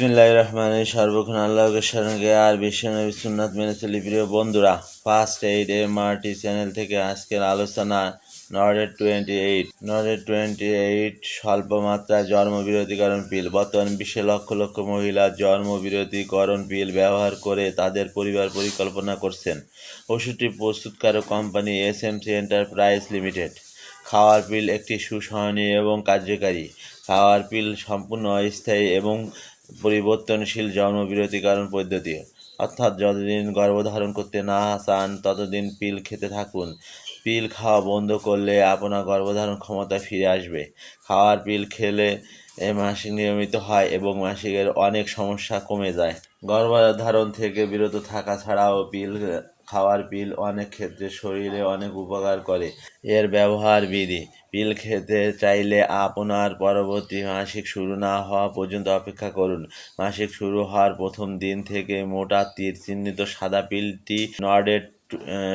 বিসমিল্লাহ রহমান সর্বক্ষণ আল্লাহকে স্মরণকে আর বিশ্বনবী সুন্নাত মেনে চলি। প্রিয় বন্ধুরা first aid M R T channel থেকে আজকের আলোচনা Nordette twenty eight Nordette twenty eight স্বল্প মাত্রায় জন্মবিরতিকরণ পিল বর্তমান বিশ্বে লক্ষ লক্ষ মহিলা জন্মবিরতিকরণ পিল ব্যবহার করে তাদের পরিবার পরিকল্পনা করছেন। ওষুধটি প্রস্তুতকারক company S M C enterprise limited খাওয়ার পিল একটি সুসহনীয় এবং কার্যকারী। খাওয়ার পিল সম্পূর্ণ অস্থায়ী এবং পরিবর্তনশীল জন্মবিরতিকরণ পদ্ধতি। অর্থাৎ যতদিন গর্ভধারণ করতে না চান, ততদিন পিল খেতে থাকুন। পিল খাওয়া বন্ধ করলে আপনার গর্ভধারণ ক্ষমতা ফিরে আসবে। খাওয়ার পিল খেলে মাসিক নিয়মিত হয় এবং মাসিকের অনেক সমস্যা কমে যায়। গর্ভধারণ থেকে বিরত থাকা ছাড়াও পিল খাওয়ার পিল অনেক ক্ষেত্রে শরীরে অনেক উপকার করে। এর ব্যবহার বিধি পিল খেতে চাইলে আপনার পরবর্তী মাসিক শুরু না হওয়া পর্যন্ত অপেক্ষা করুন। মাসিক শুরু হওয়ার প্রথম দিন থেকে মোটা তীর চিহ্নিত সাদা পিলটি নর্ডেড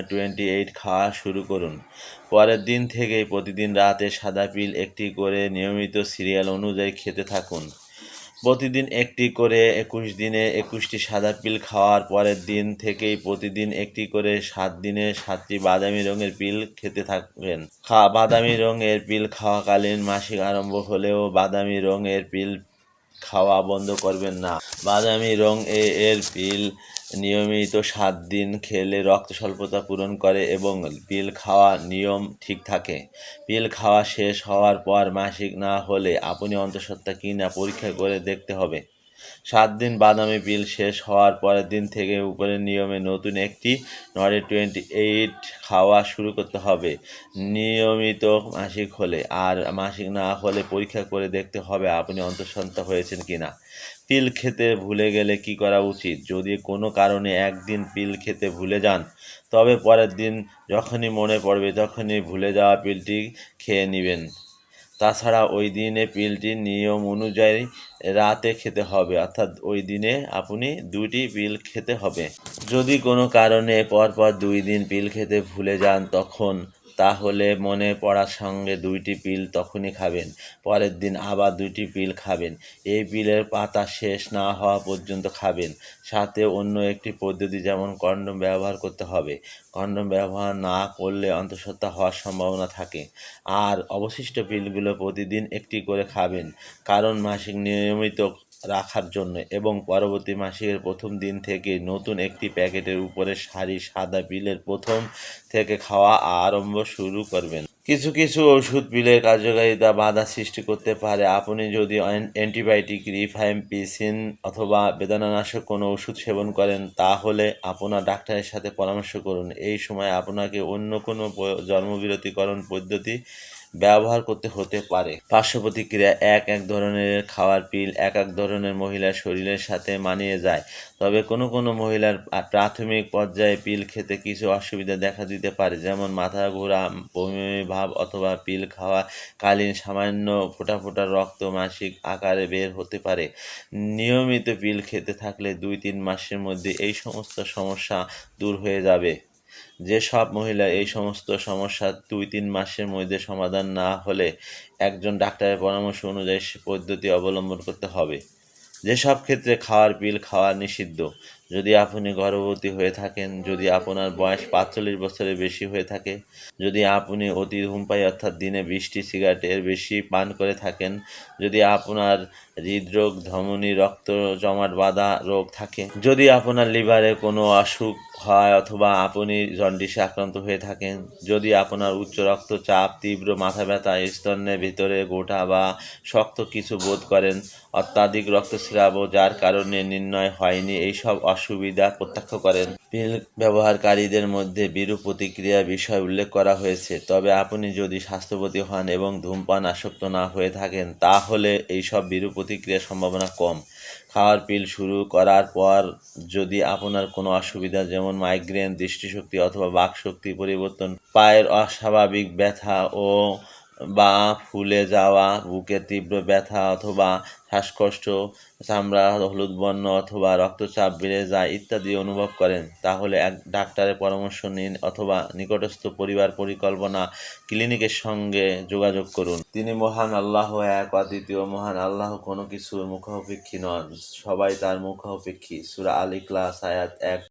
টোয়েন্টি এইট খাওয়া শুরু করুন। পরের দিন থেকেই প্রতিদিন রাতে সাদা পিল একটি করে নিয়মিত সিরিয়াল অনুযায়ী খেতে থাকুন। প্রতিদিন একটি করে একুশ দিনে একুশটি সাদা পিল খাওয়ার পরের দিন থেকেই প্রতিদিন একটি করে সাত দিনে সাতটি বাদামি রঙের পিল খেতে থাকবেন। খা, বাদামি রঙের পিল খাওয়াকালীন মাসিক আরম্ভ হলেও বাদামি রঙের পিল খাওয়া বন্ধ করবেন না। বাদামি রং এর পিল নিয়মিত সাত দিন খেলে রক্ত স্বল্পতা পূরণ করে এবং পিল খাওয়া নিয়ম ঠিক থাকে। পিল খাওয়া শেষ হওয়ার পর মাসিক না হলে আপনি অন্তঃসত্ত্বা কিনা পরীক্ষা করে দেখতে হবে। সাত দিন বাদামি বিল শেষ হওয়ার পরের দিন থেকে উপরের নিয়মে নতুন একটি নরে টোয়েন্টি এইট খাওয়া শুরু করতে হবে। নিয়মিত মাসিক হলে, আর মাসিক না হলে পরীক্ষা করে দেখতে হবে আপনি অন্তঃসত্ত্বা হয়েছেন কিনা। পিল খেতে ভুলে গেলে কি করা উচিত? যদি কোনো কারণে একদিন পিল খেতে ভুলে যান, তবে পরের দিন যখনই মনে পড়বে তখনই ভুলে যাওয়া পিলটি খেয়ে নেবেন। তাছাড়া ওই দিনে পিলটির নিয়ম অনুযায়ী রাতে খেতে হবে, অর্থাৎ ওই দিনে আপনি দুটি পিল খেতে হবে। যদি কোনো কারণে পরপর দুই দিন পিল খেতে ভুলে যান, তখন তাহলে মনে পড়ার সঙ্গে দুইটি পিল তখনই খাবেন, পরের দিন আবার দুইটি পিল খাবেন। এই পিলের পাতা শেষ না হওয়া পর্যন্ত খাবেন, সাথে অন্য একটি পদ্ধতি যেমন কন্ডম ব্যবহার করতে হবে। কন্ডম ব্যবহার না করলে অন্তঃসত্ত্বা হওয়ার সম্ভাবনা থাকে। আর অবশিষ্ট পিলগুলো প্রতিদিন একটি করে খাবেন, কারণ মাসিক নিয়মিত রাখার জন্য এবং পরবর্তী মাসের প্রথম দিন থেকে নতুন একটি প্যাকেটের উপরে সারি সাদা বিলের প্রথম থেকে খাওয়া আরম্ভ শুরু করবেন। কিছু কিছু ওষুধ বিলের কার্যকারিতা বাধা সৃষ্টি করতে পারে। আপনি যদি অ্যান্টিবায়োটিক রিফাইমপিসিন অথবা বেদনানাশক কোনো ওষুধ সেবন করেন, তাহলে আপনার ডাক্তারের সাথে পরামর্শ করুন। এই সময় আপনাকে অন্য কোনো জন্মবিরতিকরণ পদ্ধতি ব্যবহার করতে হতে পারে। পার্শ্ব প্রতিক্রিয়া এক এক ধরনের খাওয়ার পিল এক এক ধরনের মহিলার শরীরের সাথে মানিয়ে যায়। তবে কোনো কোনো মহিলার প্রাথমিক পর্যায়ে পিল খেতে কিছু অসুবিধা দেখা দিতে পারে, যেমন মাথা ঘোরা, বমি ভাব অথবা পিল খাওয়া কালীন সামান্য ফোটা ফোটা রক্ত মাসিক আকারে বের হতে পারে। নিয়মিত পিল খেতে থাকলে দুই তিন মাসের মধ্যে এই সমস্ত সমস্যা দূর হয়ে যাবে। যেসব মহিলা এই সমস্ত সমস্যা দুই তিন মাসের মধ্যে সমাধান না হলে একজন ডাক্তারের পরামর্শ অনুযায়ী পদ্ধতি অবলম্বন করতে হবে। যেসব ক্ষেত্রে খাওয়ার, পিল খাওয়া নিষিদ্ধ। যদি আপনি গর্ভবতী হয়ে থাকেন, যদি আপনার বয়স পাঁচচল্লিশ বছরের বেশি হয়ে থাকে, যদি আপনি অতি ধূমপাই অর্থাৎ দিনে বিশটি সিগারেটের বেশি পান করে থাকেন, যদি আপনার হৃদরোগ, ধমনী, রক্ত জমাট বাঁধা রোগ থাকে, যদি আপনার লিভারে কোনো অসুখ হয় অথবা আপনি জন্ডিসে আক্রান্ত হয়ে থাকেন, যদি আপনার উচ্চ রক্তচাপ, তীব্র মাথা ব্যথা স্তনের ভিতরে গোটা বা শক্ত কিছু বোধ করেন, অত্যাধিক রক্তস্রাব যার কারণে নির্ণয় হয়নি, এইসব অসুবিধা প্রত্যক্ষ করেন। পিল ব্যবহারকারীদের মধ্যে বিরূপ প্রতিক্রিয়ার বিষয় উল্লেখ করা হয়েছে। তবে আপনি যদি স্বাস্থ্যবতী হন এবং ধূমপান আসক্ত না হয়ে থাকেন, তাহলে এইসব বিরূপ প্রতিক্রিয়ার সম্ভাবনা কম। খাওয়ার পিল শুরু করার পর যদি আপনার কোনো অসুবিধা, যেমন মাইগ্রেন দৃষ্টিশক্তি অথবা বাকশক্তি পরিবর্তন, পায়ের অস্বাভাবিক ব্যথা ও বা ফুলে যাওয়া, বুকের তীব্র ব্যথা অথবা শ্বাসকষ্ট, চামড়া, হলুদ বর্ণ অথবা রক্তচাপ বেড়ে যায় ইত্যাদি অনুভব করেন, তাহলে এক ডাক্তারের পরামর্শ নিন অথবা নিকটস্থ পরিবার পরিকল্পনা ক্লিনিকের সঙ্গে যোগাযোগ করুন। তিনি মহান আল্লাহ এক, অদ্বিতীয় মহান আল্লাহ কোনো কিছুর মুখাপেক্ষী নন, সবাই তার মুখাপেক্ষী। সুরা আলী ক্লাস আয়াত এক।